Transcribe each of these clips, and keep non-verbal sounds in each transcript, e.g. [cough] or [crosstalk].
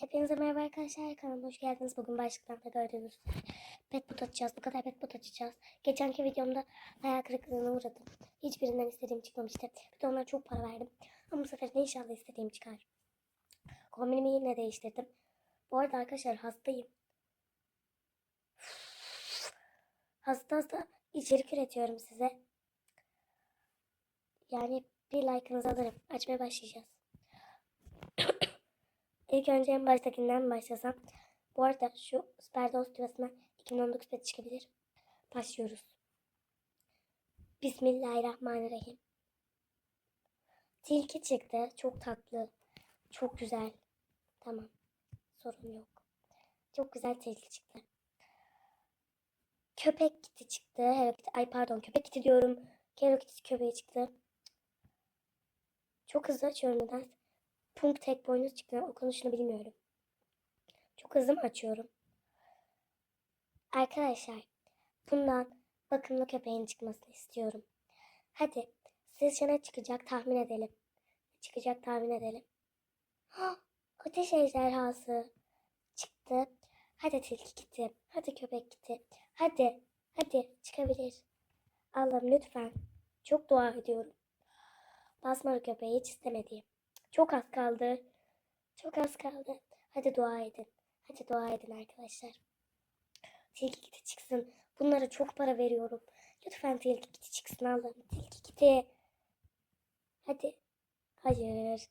Hepinize merhaba arkadaşlar. Kanalıma hoş geldiniz. Bugün başlıktan da gördüğünüz pet bot açacağız. Bu kadar pet bot açacağız. Geçenki videomda hayal kırıklığına uğradım. Hiçbirinden istediğim çıkmamıştı. Bir de onlara çok para verdim. Ama bu sefer de inşallah istediğim çıkar. Kombinimi yine değiştirdim. Bu arada arkadaşlar hastayım. Hasta hasta içerik üretiyorum size. Yani bir like'ınızı alırım. Açmaya başlayacağız. İlk önce en baştakinden başlasam. Bu arada şu Süper Dost yuvasına 2019 pet çıkabilir. Başlıyoruz. Bismillahirrahmanirrahim. Tilki çıktı. Çok tatlı. Çok güzel. Tamam. Sorun yok. Çok güzel tilki çıktı. Köpek kiti çıktı. Hello. Ay pardon köpek kiti diyorum. Hello Kitty köpeği çıktı. Çok hızlı açıyorum nedense. Punk tek boynuz çıktı. Okunuşunu bilmiyorum. Çok hızlı mı açıyorum? Arkadaşlar bundan bakımlı köpeğin çıkmasını istiyorum. Hadi sizce ne çıkacak tahmin edelim. Çıkacak tahmin edelim. Hah, ateş ejderhası çıktı. Hadi tilki gitti. Hadi köpek gitti. Hadi. Hadi çıkabilir. Allah'ım lütfen. Çok dua ediyorum. Basmalı köpeği hiç istemediğim. Çok az kaldı. Çok az kaldı. Hadi dua edin. Hadi dua edin arkadaşlar. Tilki kiti çıksın. Bunlara çok para veriyorum. Lütfen tilki kiti çıksın Allah'ım. Tilki kiti. Hadi. Hayır.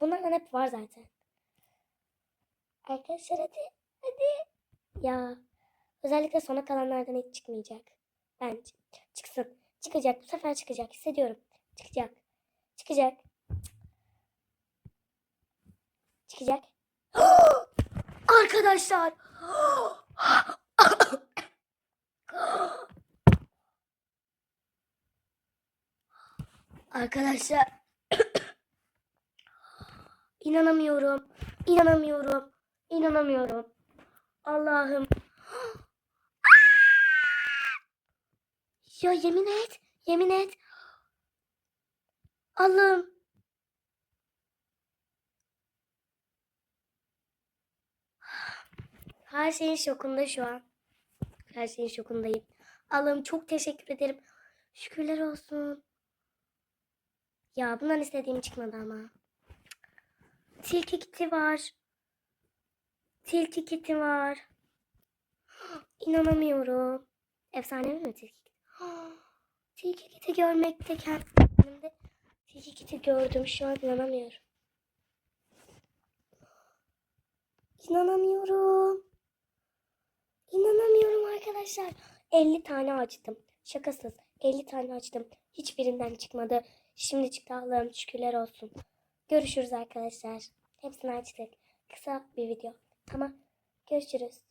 Bunlardan hep var zaten. Arkadaşlar hadi. Hadi. Ya. Özellikle sona kalanlardan hiç çıkmayacak. Bence. Çıksın. Çıkacak. Bu sefer çıkacak. Hissediyorum. Çıkacak. Çıkacak. Çıkacak. [gasps] Arkadaşlar. [gasps] Arkadaşlar. [coughs] İnanamıyorum. İnanamıyorum. İnanamıyorum. Allah'ım. [gasps] Ya yemin et. Yemin et. Allah'ım. Her şeyin şokunda şu an. Her şeyin şokundayım. Allah'ım çok teşekkür ederim. Şükürler olsun. Ya bundan istediğim çıkmadı ama. Tilki kiti var. Tilki kiti var. [gasps] İnanamıyorum. Efsane mi tilki kiti? [gasps] Tilki kiti görmekte kendimde tilki kiti gördüm. Şu an. İnanamıyorum. İnanamıyorum arkadaşlar. 50 tane açtım. Şakasız. 50 tane açtım. Hiçbirinden çıkmadı. Şimdi çıktı Allah'ım şükürler olsun. Görüşürüz arkadaşlar. Hepsini açtık. Kısa bir video. Tamam. Görüşürüz.